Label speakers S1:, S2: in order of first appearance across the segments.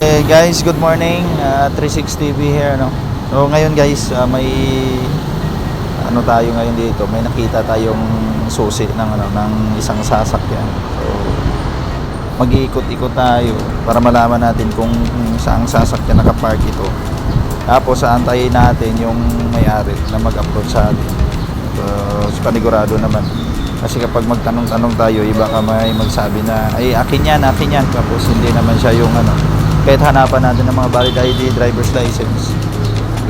S1: Hey guys, good morning. Uh, 36 TV here, no. So ngayon guys, uh, may ano tayo ngayon dito, may nakita tayong susi ng ano ng isang sasakyan. So mag-iikot-ikot tayo para malaman natin kung saan sasakyan nakapark ito. Tapos aantayin natin yung may-ari na mag-approach sa atin. So, panigurado naman. Kasi kapag magtanong-tanong tayo, iba ka may magsabi na, ay akin yan, akin yan. Tapos hindi naman siya yung ano, kahit hanapan natin ng mga valid ID, driver's license,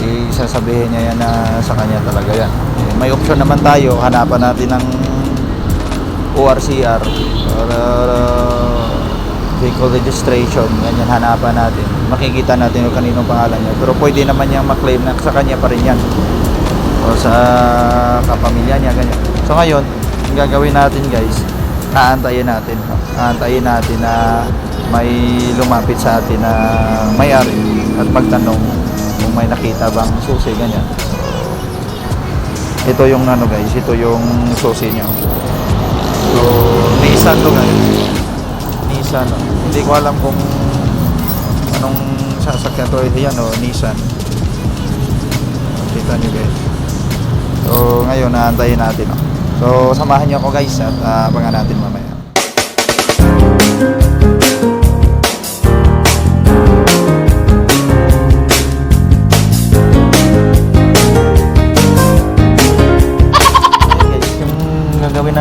S1: eh, sasabihin niya yan na sa kanya talaga yan. Eh, may option naman tayo, hanapan natin ng ORCR or uh, vehicle registration, ganyan hanapan natin. Makikita natin kung kaninong pangalan niya. Pero pwede naman niyang maklaim na sa kanya pa rin yan. O sa kapamilya niya, ganyan. So ngayon, ang gagawin natin guys, aantayin natin. Aantayin natin na may lumapit sa atin na may-ari at magtanong kung may nakita bang susi, ganyan. Ito yung ano guys, ito yung susi niya. So, Nissan to guys. Nissan. Hindi ko alam kung anong sasakyan to. Ito yan o, Nissan. Kita nyo guys. So, ngayon, naantayin natin. So, samahan nyo ako guys at uh, abangan natin mamaya. Ayan, guys,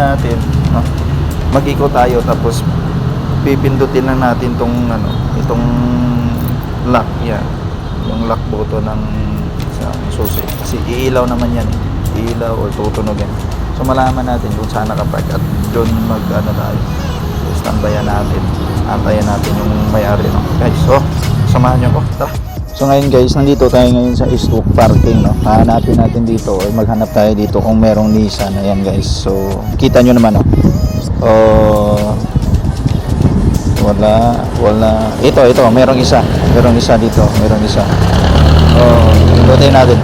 S1: natin, no? mag-ikot tayo tapos pipindutin lang natin tong ano, itong lock yan. Yung lock button ng sa susi. Kasi iilaw naman yan. Iilaw or tutunog yan. So malaman natin kung saan nakapark at doon mag ano tayo. So, standbyan natin. Antayan natin yung may-ari no. Guys, so samahan niyo ko. Tara. So ngayon guys, nandito tayo ngayon sa Eastwood Parking no. Hahanapin natin dito or maghanap tayo dito kung merong Nissan. Ayan guys. So kita nyo naman no. Oh, wala, wala. Ito, ito, merong isa. Merong isa dito, merong isa. Oh, pindutin natin.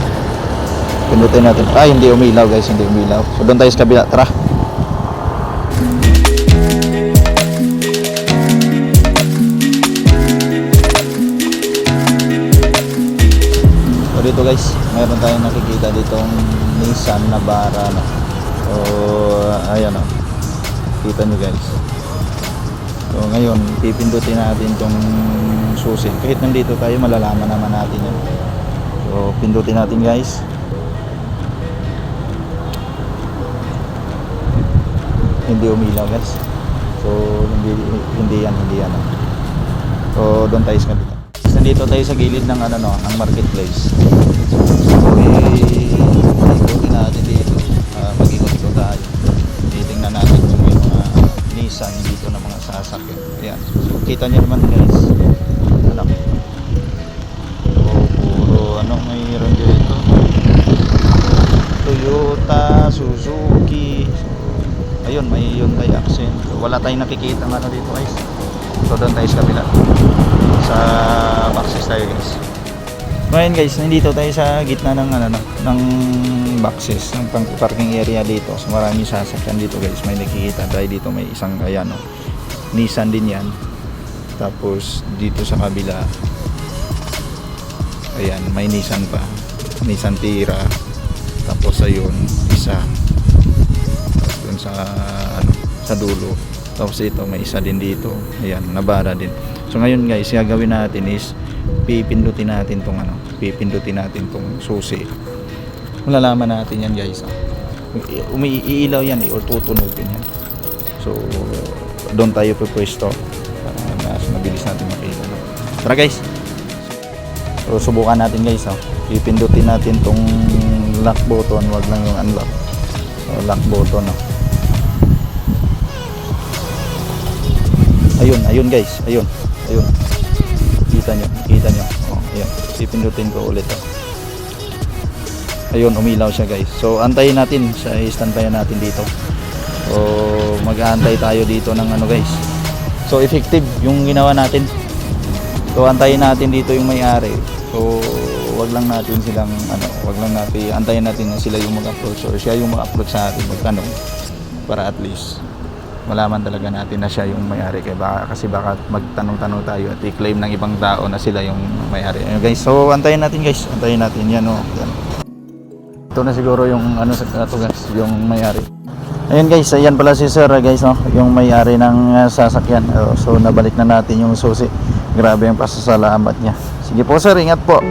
S1: Pindutin natin. Ah, hindi umilaw guys, hindi umilaw. So doon tayo sa kabila. Tara. Dito guys, meron tayong nakikita ditong Nissan Navara no. So ayan oh. Kita nyo guys. So ngayon, pipindutin natin tong susi. Kahit nandito tayo, malalaman naman natin yan. So pindutin natin guys. Hindi umilaw guys. So hindi hindi yan, hindi yan. oh. So doon tayo sa kabila. Nandito tayo sa gilid ng ano no, ng marketplace. So i-ikutin natin dito. Uh, mag-ikot-ikot tayo. Titingnan natin may mga Nissan dito na mga sasakyan. Ayan. So, kita niyo naman guys. Tayong nakikita ano dito guys. So, doon tayo sa kabila. Sa boxes tayo guys. Ngayon guys, nandito tayo sa gitna ng ano no, ng boxes ng parking area dito. So maraming sasakyan dito guys. May nakikita tayo dito may isang ayan no. Nissan din 'yan. Tapos dito sa kabila ayan, may Nissan pa. Nissan Tira. Tapos ayun, isa. Dun sa ano, sa dulo. Tapos ito may isa din dito. Ayan, nabara din. So ngayon guys, gagawin natin is pipindutin natin tong ano, pipindutin natin tong susi. Malalaman natin yan guys. ah. Umiilaw yan eh, or tutunugin yan. So, doon tayo pupwesto para mas mabilis natin makita. No? Tara guys! So, subukan natin guys. Oh. Pipindutin natin tong lock button, wag lang yung unlock. So, lock button. Oh. Ayun, ayun guys. Ayun. Ayun. Kita nyo, kita nyo. Oh, ayun. Pipindutin ko ulit. Oh. Ayun, umilaw siya guys. So, antayin natin. Sa standbyan natin dito. So, mag-aantay tayo dito ng ano guys. So, effective yung ginawa natin. So, antayin natin dito yung may-ari. So, wag lang natin silang ano, wag lang natin antayin natin na sila yung mag-approach or siya yung mag-approach sa atin magtanong para at least malaman talaga natin na siya yung may-ari kaya baka, kasi baka magtanong-tanong tayo at i-claim ng ibang tao na sila yung may-ari. Ayun guys, so antayin natin guys, antayin natin yan oh. Yan. Ito na siguro yung ano sa ito guys, yung may-ari. Ayun guys, ayan pala si sir guys no, yung may-ari ng uh, sasakyan. Oh, so nabalik na natin yung susi. Grabe yung pasasalamat niya. Sige po sir, ingat po.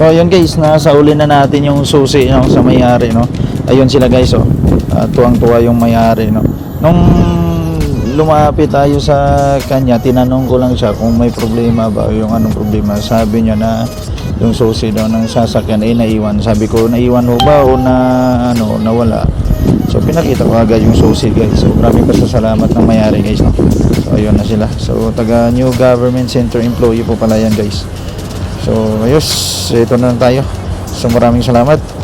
S1: So ayun guys, nasa uli na natin yung susi no, sa may-ari no. Ayun sila guys oh. Ah, tuwang-tuwa yung may-ari no. Nung lumapit tayo sa kanya, tinanong ko lang siya kung may problema ba o yung anong problema. Sabi niya na yung susi daw ng sasakyan ay naiwan. Sabi ko, naiwan mo ba o na ano, nawala? So pinakita ko agad yung susi guys. So maraming pasasalamat ng may-ari guys no. So ayun na sila. So taga New Government Center employee po pala yan guys. So, ayos. Ito na tayo. So, maraming salamat.